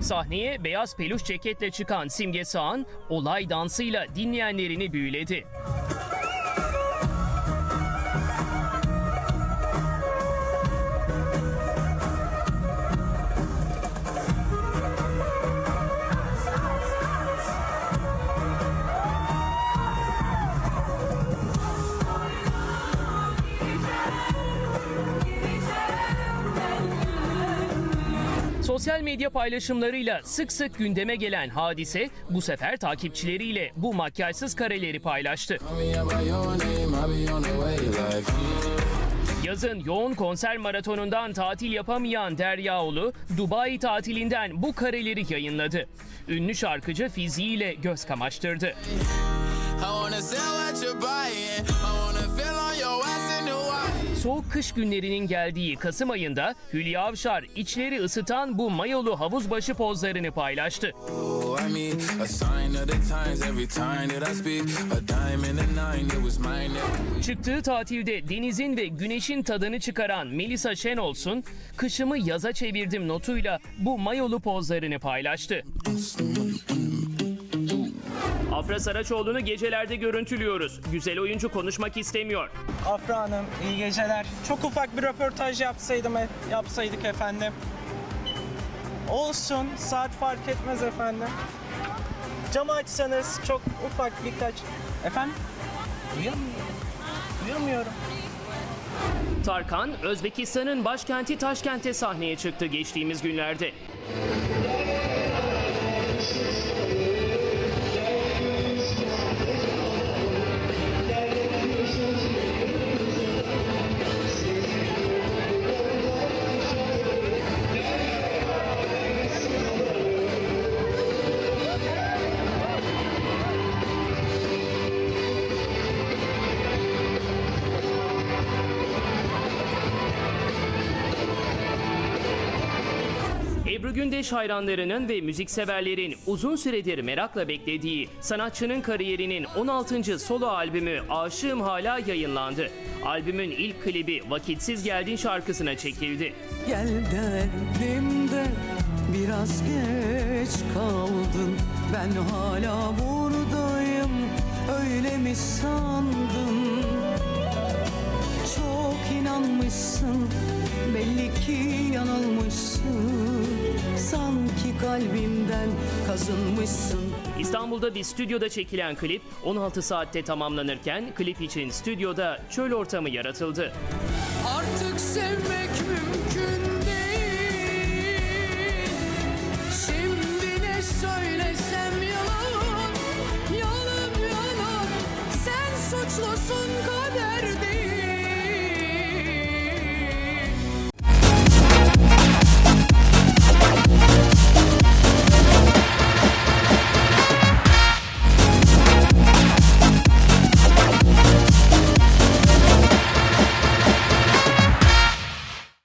Sahneye beyaz peluş ceketle çıkan Simge Sağan, olay dansıyla dinleyenlerini büyüledi. Sosyal medya paylaşımlarıyla sık sık gündeme gelen hadise bu sefer takipçileriyle bu makyajsız kareleri paylaştı. Yazın yoğun konser maratonundan tatil yapamayan Deryaoğlu, Dubai tatilinden bu kareleri yayınladı. Ünlü şarkıcı fiziğiyle göz kamaştırdı. I wanna sell what you're buying. Soğuk kış günlerinin geldiği Kasım ayında Hülya Avşar içleri ısıtan bu mayolu havuz başı pozlarını paylaştı. Oh. Çıktığı tatilde denizin ve güneşin tadını çıkaran Melisa Şenolsun, kışımı yaza çevirdim notuyla bu mayolu pozlarını paylaştı. Afra Saraçoğlu'nu gecelerde görüntülüyoruz. Güzel oyuncu konuşmak istemiyor. Afra Hanım iyi geceler. Çok ufak bir röportaj yapsaydım yapsaydık efendim. Olsun saat fark etmez efendim. Camı açsanız çok ufak birkaç... Efendim? Duyamıyorum. Duyamıyorum. Tarkan, Özbekistan'ın başkenti Taşkent'e sahneye çıktı geçtiğimiz günlerde. Ebru Gündeş hayranlarının ve müzikseverlerin uzun süredir merakla beklediği sanatçının kariyerinin 16. solo albümü Aşığım Hala yayınlandı. Albümün ilk klibi Vakitsiz Geldin şarkısına çekildi. Gel derdim de biraz geç kaldın Ben hala buradayım öyle mi sandın Çok inanmışsın belli ki kalbimden kazınmışsın İstanbul'da bir stüdyoda çekilen klip 16 saatte tamamlanırken klip için stüdyoda çöl ortamı yaratıldı. Artık sevmek